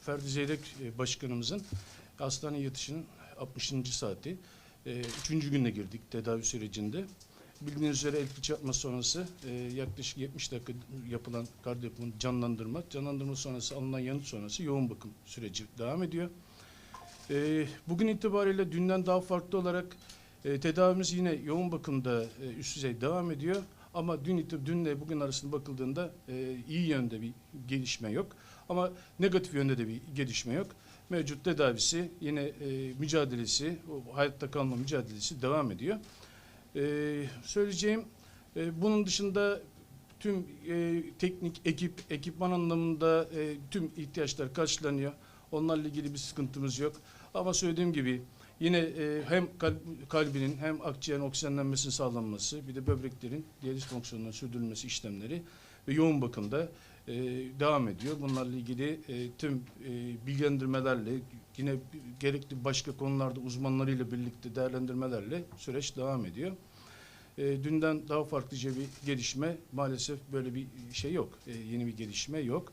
Ferdi Zeyrek e, Başkanımızın hastane yatışının 60. saati. E, Üçüncü güne girdik tedavi sürecinde. Bildiğiniz üzere el fıçı atma sonrası e, yaklaşık 70 dakika yapılan kardiyo yapımını canlandırma. Canlandırma sonrası alınan yanıt sonrası yoğun bakım süreci devam ediyor. Bugün itibariyle dünden daha farklı olarak tedavimiz yine yoğun bakımda üst düzey devam ediyor. Ama dün dünle bugün arasında bakıldığında e, iyi yönde bir gelişme yok. Ama negatif yönde de bir gelişme yok. Mevcut tedavisi yine e, mücadelesi, o hayatta kalma mücadelesi devam ediyor. E, söyleyeceğim e, bunun dışında tüm e, teknik ekip, ekipman anlamında e, tüm ihtiyaçlar karşılanıyor. Onlarla ilgili bir sıkıntımız yok. Ama söylediğim gibi yine e, hem kalbinin hem akciğerin oksijenlenmesinin sağlanması, bir de böbreklerin diyaliz fonksiyonunun sürdürülmesi işlemleri ve yoğun bakımda e, devam ediyor. Bunlarla ilgili e, tüm e, bilgilendirmelerle yine gerekli başka konularda uzmanlarıyla birlikte değerlendirmelerle süreç devam ediyor. E, dünden daha farklıca bir gelişme maalesef böyle bir şey yok. E, yeni bir gelişme yok.